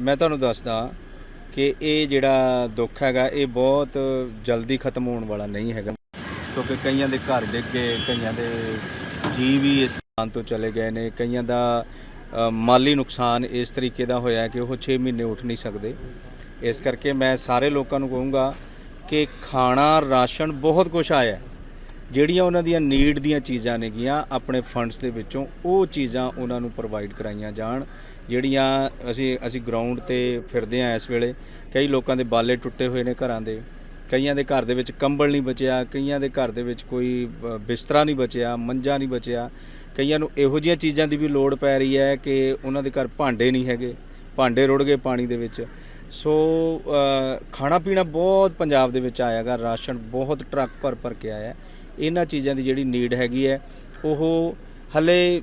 ਮੈਂ ਤੁਹਾਨੂੰ ਦੱਸਦਾ ਕਿ ਇਹ ਜਿਹੜਾ ਦੁੱਖ ਹੈਗਾ, ਇਹ ਬਹੁਤ ਜਲਦੀ ਖਤਮ ਹੋਣ ਵਾਲਾ ਨਹੀਂ ਹੈਗਾ। ਕਿਉਂਕਿ ਕਈਆਂ ਦੇ ਘਰ ਡਿੱਗ ਗਏ, ਕਈਆਂ ਦੇ ਜੀ ਵੀ ਇਸ ਸਥਾਨ ਤੋਂ ਚਲੇ ਗਏ ਨੇ। ਕਈਆਂ ਦਾ ਮਾਲੀ ਨੁਕਸਾਨ ਇਸ ਤਰੀਕੇ ਦਾ ਹੋਇਆ ਕਿ ਉਹ 6 ਮਹੀਨੇ ਉੱਠ ਨਹੀਂ ਸਕਦੇ। ਇਸ ਕਰਕੇ ਮੈਂ ਸਾਰੇ ਲੋਕਾਂ ਨੂੰ ਕਹੂੰਗਾ ਕਿ ਖਾਣਾ, ਰਾਸ਼ਨ ਬਹੁਤ ਕੁਝ ਆਇਆ ਜਿਹੜੀਆਂ ਉਹਨਾਂ ਦੀਆਂ ਨੀਡ ਦੀਆਂ ਚੀਜ਼ਾਂ ਨੇਗੀਆਂ, ਆਪਣੇ ਫੰਡਸ ਦੇ ਵਿੱਚੋਂ ਉਹ ਚੀਜ਼ਾਂ ਉਹਨਾਂ ਨੂੰ ਪ੍ਰੋਵਾਈਡ ਕਰਾਈਆਂ ਜਾਣ। ਜਿਹੜੀਆਂ ਅਸੀਂ ਅਸੀਂ ਗਰਾਊਂਡ ਤੇ ਫਿਰਦੇ ਆ ਇਸ ਵੇਲੇ, ਕਈ ਲੋਕਾਂ ਦੇ ਬਾਲੇ ਟੁੱਟੇ ਹੋਏ ਨੇ ਘਰਾਂ ਦੇ, ਕਈਆਂ ਦੇ ਘਰ ਦੇ ਵਿੱਚ ਕੰਬਲ ਨਹੀਂ ਬਚਿਆ, ਕਈਆਂ ਦੇ ਘਰ ਦੇ ਵਿੱਚ ਕੋਈ ਬਿਸਤਰਾ ਨਹੀਂ ਬਚਿਆ, ਮੰਜਾ ਨਹੀਂ ਬਚਿਆ, ਕਈਆਂ ਨੂੰ ਇਹੋ ਜਿਹੀਆਂ ਚੀਜ਼ਾਂ ਦੀ ਵੀ ਲੋੜ ਪੈ ਰਹੀ ਹੈ ਕਿ ਉਹਨਾਂ ਦੇ ਘਰ ਭਾਂਡੇ ਨਹੀਂ ਹੈਗੇ, ਭਾਂਡੇ ਰੁੜ ਗਏ ਪਾਣੀ ਦੇ ਵਿੱਚ। ਸੋ ਖਾਣਾ ਪੀਣਾ ਬਹੁਤ ਪੰਜਾਬ ਦੇ ਵਿੱਚ ਆਇਆਗਾ ਰਾਸ਼ਨ ਬਹੁਤ ਟਰੱਕ ਭਰ ਭਰ ਕੇ ਆਇਆ ਇਹਨਾਂ ਚੀਜ਼ਾਂ ਦੀ ਜਿਹੜੀ ਨੀਡ ਹੈਗੀ ਹੈ, ਉਹ ਹਲੇ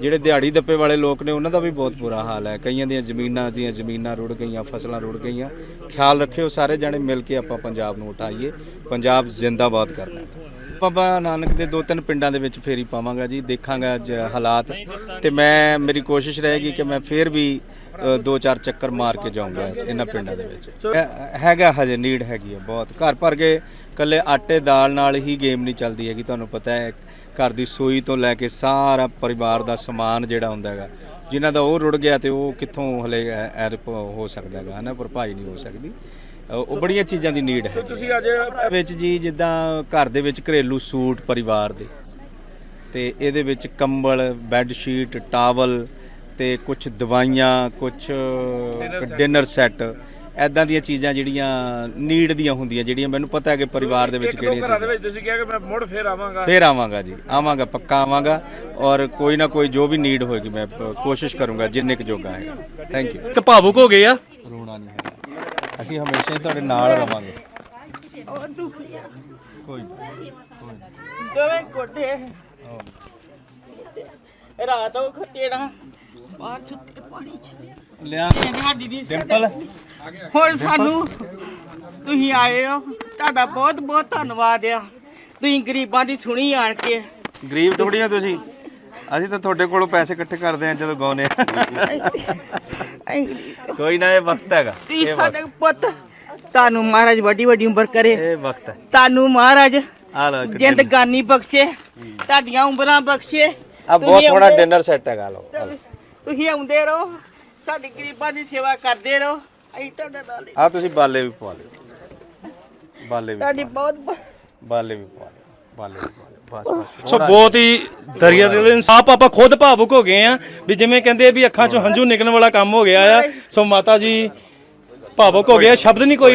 ਜਿਹੜੇ ਦਿਹਾੜੀ ਦੱਪੇ ਵਾਲੇ ਲੋਕ ਨੇ, ਉਹਨਾਂ ਦਾ ਵੀ ਬਹੁਤ ਬੁਰਾ ਹਾਲ ਹੈ। ਕਈਆਂ ਦੀਆਂ ਜ਼ਮੀਨਾਂ ਦੀਆਂ ਜ਼ਮੀਨਾਂ ਰੁੜ ਗਈਆਂ, ਫਸਲਾਂ ਰੁੜ ਗਈਆਂ। ਖਿਆਲ ਰੱਖਿਓ ਸਾਰੇ ਜਣੇ, ਮਿਲ ਕੇ ਆਪਾਂ ਪੰਜਾਬ ਨੂੰ ਉਠਾਈਏ। ਪੰਜਾਬ ਜ਼ਿੰਦਾਬਾਦ ਕਰਨਾ ਹੈ। ਬਾਬਾ ਨਾਨਕ ਦੇ ਦੋ ਤਿੰਨ ਪਿੰਡਾਂ ਦੇ ਵਿੱਚ ਫੇਰੀ ਪਾਵਾਂਗਾ ਜੀ, ਦੇਖਾਂਗਾ ਅੱਜ ਹਾਲਾਤ। ਤੇ ਮੈਂ, ਮੇਰੀ ਕੋਸ਼ਿਸ਼ ਰਹੇਗੀ ਕਿ ਮੈਂ ਫੇਰ ਵੀ ਦੋ ਚਾਰ ਚੱਕਰ ਮਾਰ ਕੇ ਜਾਊਂਗਾ ਇਹਨਾਂ ਪਿੰਡਾਂ ਦੇ ਵਿੱਚ। ਹੈਗਾ ਹਜੇ, ਨੀਡ ਹੈਗੀ ਹੈ, ਬਹੁਤ। ਘਰ ਭਰ ਕੇ ਕੱਲੇ ਆਟੇ ਦਾਲ ਨਾਲ ਹੀ ਗੇਮ ਨਹੀਂ ਚੱਲਦੀ ਹੈਗੀ, ਤੁਹਾਨੂੰ ਪਤਾ ਹੈ ਘਰ ਦੀ ਸੂਈ ਤੋਂ ਲੈ ਕੇ ਸਾਰਾ ਪਰਿਵਾਰ ਦਾ ਸਮਾਨ ਜਿਹੜਾ ਹੁੰਦਾ ਹੈਗਾ ਜਿਨ੍ਹਾਂ ਦਾ ਉਹ ਰੁੜ ਗਿਆ ਤੇ ਉਹ ਕਿੱਥੋਂ ਹਲੇ ਐਰਪ ਹੋ ਸਕਦਾ ਹੈਗਾ ਹਨਾ ਭਰਪਾਈ ਨਹੀਂ ਹੋ ਸਕਦੀ। ਉਹ ਬੜੀਆਂ ਚੀਜ਼ਾਂ ਦੀ ਨੀਡ ਹੈ ਤੁਸੀਂ ਅੱਜ ਵਿੱਚ ਜੀ ਜਿੱਦਾਂ ਘਰ ਦੇ ਵਿੱਚ ਘਰੇਲੂ ਸੂਟ ਪਰਿਵਾਰ ਦੇ ਤੇ ਇਹਦੇ ਵਿੱਚ ਕੰਬਲ ਬੈੱਡ ਸ਼ੀਟ ਟਾਵਲ ਤੇ ਕੁਝ ਦਵਾਈਆਂ ਕੁਝ ਡਿਨਰ ਸੈੱਟ ਐਦਾਂ ਦੀਆਂ ਚੀਜ਼ਾਂ ਜਿਹੜੀਆਂ ਨੀਡ ਦੀਆਂ ਹੁੰਦੀਆਂ ਜਿਹੜੀਆਂ ਮੈਨੂੰ ਪਤਾ ਹੈ ਕਿ ਪਰਿਵਾਰ ਦੇ ਵਿੱਚ ਕਿਹੜੀਆਂ ਘਰਾਂ ਦੇ ਵਿੱਚ ਤੁਸੀਂ ਕਿਹਾ ਕਿ ਮੈਂ ਮੁੜ ਫੇਰ ਆਵਾਂਗਾ। ਫੇਰ ਆਵਾਂਗਾ ਜੀ ਆਵਾਂਗਾ ਪੱਕਾ ਆਵਾਂਗਾ ਔਰ ਕੋਈ ਨਾ ਕੋਈ ਜੋ ਵੀ ਨੀਡ ਹੋਏਗੀ ਮੈਂ ਕੋਸ਼ਿਸ਼ ਕਰੂੰਗਾ ਜਿੰਨੇ ਕੁ ਜੋਗਾ ਹੈ ਥੈਂਕ ਯੂ ਤੇ ਭਾਵੁਕ ਹੋ ਗਏ ਆ? ਰੋਣਾ ਨਹੀਂ ਹੈਗਾ ਅਸੀਂ ਹਮੇਸ਼ਾ ਹੀ ਤੁਹਾਡੇ ਨਾਲ ਰਵਾਂਗੇ। ਕੋਈ ਦੋਵੇਂ ਰਾਤ ਉਹ ਖਤੇੜਾ ਬਾਹਰ ਚ ਲਿਆ। ਡਿੰਪਲ। ਹੁਣ ਸਾਨੂੰ ਤੁਸੀਂ ਆਏ ਹੋ। ਤੁਹਾਡਾ ਬਹੁਤ ਬਹੁਤ ਧੰਨਵਾਦ ਆ। ਤੁਸੀਂ ਗਰੀਬਾਂ ਦੀ ਸੁਣੀ ਆਣ ਕੇ। ਗਰੀਬ ਥੋੜੀਆਂ ਤੁਸੀਂ। ਅਸੀਂ ਤਾਂ ਤੁਹਾਡੇ ਕੋਲੋਂ ਪੈਸੇ ਇਕੱਠੇ ਕਰਦੇ ਆ ਜਦੋਂ ਗਾਉਨੇ ਆ। ਅਸੀਂ ਗਰੀਬ ਕੋਈ ਨਾ ਇਹ ਵਕਤ ਹੈਗਾ। ਤੁਸੀਂ ਇਹ ਵਕਤ। ਸਾਡੇ ਪੁੱਤ ਤੁਹਾਨੂੰ ਮਹਾਰਾਜ ਵੱਡੀ ਵੱਡੀ ਉਮਰ ਕਰੇ। ਇਹ ਵਕਤ ਹੈ। ਤੁਹਾਨੂੰ ਮਹਾਰਾਜ ਆ ਲਓ ਇੱਕ ਜ਼ਿੰਦਗਾਨੀ ਬਖਸ਼ੇ। ਤੁਹਾਡੀਆਂ ਉਮਰਾਂ ਬਖਸ਼ੇ। ਆ ਬਹੁਤ ਤੁਸੀਂ ਥੋੜਾ ਆਉਂਦੇ- ਡਿਨਰ ਸੈੱਟ ਹੈਗਾ ਲਓ ਆ ਲਓ। ਤੁਸੀਂ ਆਉਂਦੇ ਰਹੋ ਸਾਡੀ ਗਰੀਬਾਂ ਦੀ ਸੇਵਾ ਕਰਦੇ ਰਹੋ ਅਸੀਂ ਤੁਹਾਡੇ ਨਾਲ ਹੀ- ਆ ਤੁਸੀਂ ਬਾਲੇ ਵੀ ਪਵਾ ਲਿਓ। ਬਾਲੇ ਵੀ ਤੁਹਾਡੀ ਬਹੁਤ ਬਾਲੇ ਵੀ ਪਵਾ ਲਿਓ। ਬਾਲੇ ਵੀ ਪਵਾ ਲਿਓ। ਬਸ ਬਸ। ਸੋ ਬਹੁਤ ਹੀ ਦਰਿਆ ਦੇ ਇਨਸਾਫ ਆਪਾਂ ਖੁਦ ਭਾਵੁਕ ਹੋ ਗਏ ਆ ਵੀ ਜਿਵੇਂ ਕਹਿੰਦੇ ਆ ਵੀ ਅੱਖਾਂ ਚੋਂ ਹੰਝੂ ਨਿਕਲਣ ਵਾਲਾ ਕੰਮ ਹੋ ਗਿਆ ਆ ਸੋ ਮਾਤਾ ਜੀ ਭਾਵੁਕ ਹੋ ਗਏ ਆ ਸ਼ਬਦ ਨਹੀਂ ਕੋਈ